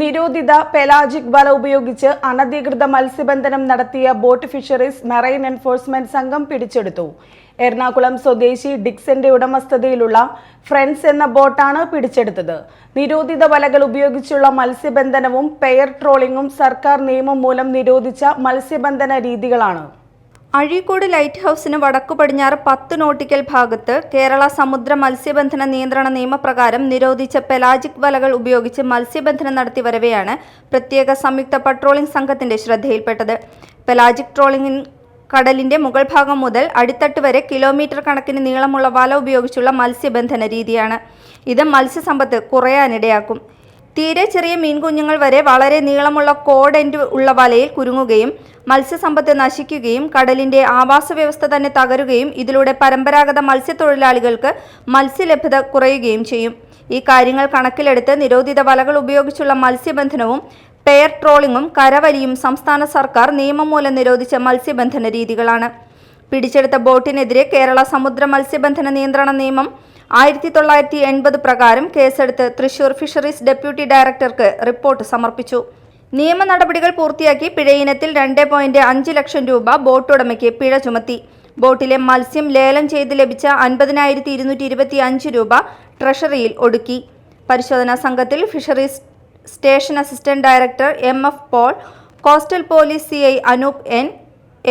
നിരോധിത പെലാജിക് വല ഉപയോഗിച്ച് അനധികൃത മത്സ്യബന്ധനം നടത്തിയ ബോട്ട് ഫിഷറീസ് മെറൈൻ എൻഫോഴ്സ്മെന്റ് സംഘം പിടിച്ചെടുത്തു. എറണാകുളം സ്വദേശി ഡിക്സന്റെ ഉടമസ്ഥതയിലുള്ള ഫ്രണ്ട്സ് എന്ന ബോട്ടാണ് പിടിച്ചെടുത്തത്. നിരോധിത വലകൾ ഉപയോഗിച്ചുള്ള മത്സ്യബന്ധനവും പെയർ ട്രോളിംഗും സർക്കാർ നിയമം മൂലം നിരോധിച്ച മത്സ്യബന്ധന രീതികളാണ്. അഴീക്കോട് ലൈറ്റ് ഹൗസിന് വടക്കു പടിഞ്ഞാറ് പത്ത് നോട്ടിക്കൽ ഭാഗത്ത് കേരള സമുദ്ര മത്സ്യബന്ധന നിയന്ത്രണ നിയമപ്രകാരം നിരോധിച്ച പെലാജിക് വലകൾ ഉപയോഗിച്ച് മത്സ്യബന്ധനം നടത്തി വരവെയാണ് പ്രത്യേക സംയുക്ത പട്രോളിംഗ് സംഘത്തിന്റെ ശ്രദ്ധയിൽപ്പെട്ടത്. പെലാജിക് ട്രോളിംഗിൻ കടലിന്റെ മുകൾ ഭാഗം മുതൽ അടിത്തട്ട് വരെ കിലോമീറ്റർ കണക്കിന് നീളമുള്ള വല ഉപയോഗിച്ചുള്ള മത്സ്യബന്ധന രീതിയാണ്. ഇത് മത്സ്യസമ്പത്ത് കുറയാനിടയാക്കും. തീരെ ചെറിയ മീൻകുഞ്ഞുങ്ങൾ വരെ വളരെ നീളമുള്ള കോഡെൻഡ് ഉള്ള വലയിൽ കുരുങ്ങുകയും മത്സ്യസമ്പത്ത് നശിക്കുകയും കടലിന്റെ ആവാസ വ്യവസ്ഥ തന്നെ തകരുകയും ഇതിലൂടെ പരമ്പരാഗത മത്സ്യത്തൊഴിലാളികൾക്ക് മത്സ്യലഭ്യത കുറയുകയും ചെയ്യും. ഈ കാര്യങ്ങൾ കണക്കിലെടുത്ത് നിരോധിത വലകൾ ഉപയോഗിച്ചുള്ള മത്സ്യബന്ധനവും പെയർ ട്രോളിങ്ങും കരവലിയും സംസ്ഥാന സർക്കാർ നിയമം മൂലം നിരോധിച്ച മത്സ്യബന്ധന രീതികളാണ്. പിടിച്ചെടുത്ത ബോട്ടിനെതിരെ കേരള സമുദ്ര മത്സ്യബന്ധന നിയന്ത്രണ നിയമം ആയിരത്തി തൊള്ളായിരത്തി എൺപത് പ്രകാരം കേസെടുത്ത് തൃശൂർ ഫിഷറീസ് ഡെപ്യൂട്ടി ഡയറക്ടർക്ക് റിപ്പോർട്ട് സമർപ്പിച്ചു. നിയമ നടപടികൾ പൂർത്തിയാക്കി പിഴയിനത്തിൽ രണ്ട് പോയിന്റ് അഞ്ച് ലക്ഷം രൂപ ബോട്ട് ഉടമയ്ക്ക് പിഴ ചുമത്തി. ബോട്ടിലെ മത്സ്യം ലേലം ചെയ്ത് ലഭിച്ച അൻപതിനായിരത്തി ഇരുന്നൂറ്റി ഇരുപത്തി അഞ്ച് രൂപ ട്രഷറിയിൽ ഒടുക്കി. പരിശോധനാ സംഘത്തിൽ fisheries station assistant director M F Paul coastal police C I Anoop N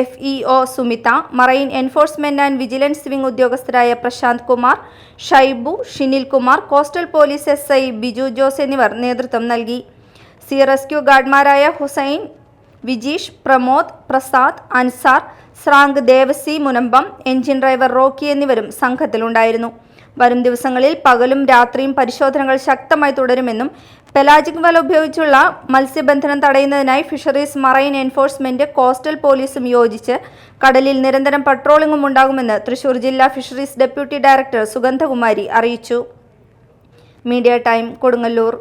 F E O Sumitha marine enforcement and vigilance wing ഉദ്യോഗസ്ഥരായ Prasanth Kumar Shaibu Shinil Kumar coastal police S I Biju Jose എന്നിവർ നേതൃത്വം നൽകി. C rescue ഗാർഡ്മാരായ ഹുസൈൻ വിജീഷ് പ്രമോദ് പ്രസാദ് അൻസാർ സ്രാങ്ക് Devasi Munambam engine driver Rocky എന്നിവരും സംഘത്തിലുണ്ടായിരുന്നു. വരും ദിവസങ്ങളിൽ പകലും രാത്രിയും പരിശോധനകൾ ശക്തമായി തുടരുമെന്നും പെലാജിക് വല ഉപയോഗിച്ചുള്ള മത്സ്യബന്ധനം തടയുന്നതിനായി ഫിഷറീസ് മറൈൻ എൻഫോഴ്സ്മെന്റ് കോസ്റ്റൽ പോലീസും യോജിച്ച് കടലിൽ നിരന്തരം പട്രോളിംഗും ഉണ്ടാകുമെന്ന് തൃശൂർ ജില്ലാ ഫിഷറീസ് ഡെപ്യൂട്ടി ഡയറക്ടർ സുഗന്ധകുമാരി അറിയിച്ചു. Media time Kodungallur.